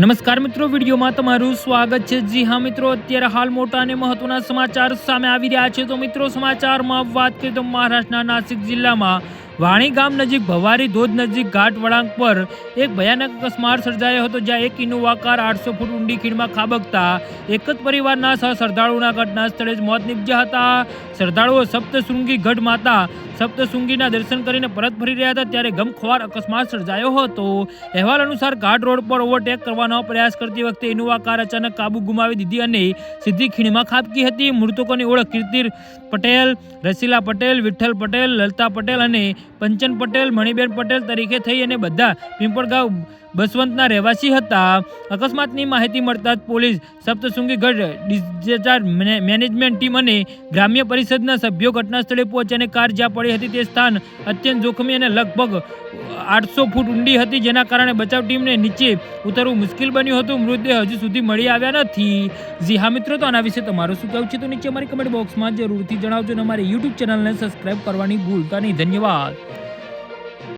નમસ્કાર મિત્રો, વિડીયોમાં તમારું સ્વાગત છે. જી હા મિત્રો, અત્યારે હાલ મોટા અને મહત્વના સમાચાર સામે આવી રહ્યા છે. તો મિત્રો, સમાચારમાં વાત કરીએ તો મહારાષ્ટ્રના નાસિક જિલ્લામાં વાણી ગામ નજીક ભવારી ધોધ નજીક ઘાટ વળાંક પર એક ભયાનક અકસ્માત સર્જાયો હતો, જ્યાં એક ઇનોવા કાર આઠસો ફૂટ ઊંડી ખીણમાં ખાબકતા એક જ પરિવારના સહ શ્રદ્ધાળુઓના ઘટના સ્થળે જ મોત નીપજ્યા હતા. શ્રદ્ધાળુઓ સપ્તશૃંગી ગઢ માતા સપ્તશૃંગીના દર્શન કરીને પરત ફરી રહ્યા હતા ત્યારે ગમખ્વાર અકસ્માત સર્જાયો હતો. અહેવાલ અનુસાર ઘાટ રોડ પર ઓવરટેક કરવાનો પ્રયાસ કરતી વખતે ઇનોવા કાર અચાનક કાબુ ગુમાવી દીધી અને સીધી ખીણમાં ખાબકી હતી. મૃતકોની ઓળખ કીર્તિ પટેલ, રસીલા પટેલ, વિઠ્ઠલ પટેલ, લલતા પટેલ અને પંચન પટેલ, મણિબેન પટેલ તરીકે થઈ અને બધા પિંપળગાંવ બસવંતના રહેવાસી હતા. અકસ્માતની માહિતી મળતા જ પોલીસ સપ્તશૃંગી ગઢ ડિઝાસ્ટર મેનેજમેન્ટ ટીમ અને ગ્રામ્ય પરિષદના સભ્યો ઘટનાસ્થળે પહોંચીને કાર જ્યાં પડી હતી તે સ્થાન અત્યંત જોખમી અને લગભગ આઠસો ફૂટ ઊંડી હતી, જેના કારણે બચાવ ટીમને નીચે ઉતરવું મુશ્કેલ બન્યું હતું. મૃતદેહ હજુ સુધી મળી આવ્યા નથી. જી હા મિત્રો, તો આના વિશે તમારું શું કહેવું છે તો નીચે અમારી કમેન્ટ બોક્સમાં જરૂરથી જણાવજો અને અમારી યુટ્યુબ ચેનલને સબસ્ક્રાઈબ કરવાની ભૂલતા નહીં. ધન્યવાદ.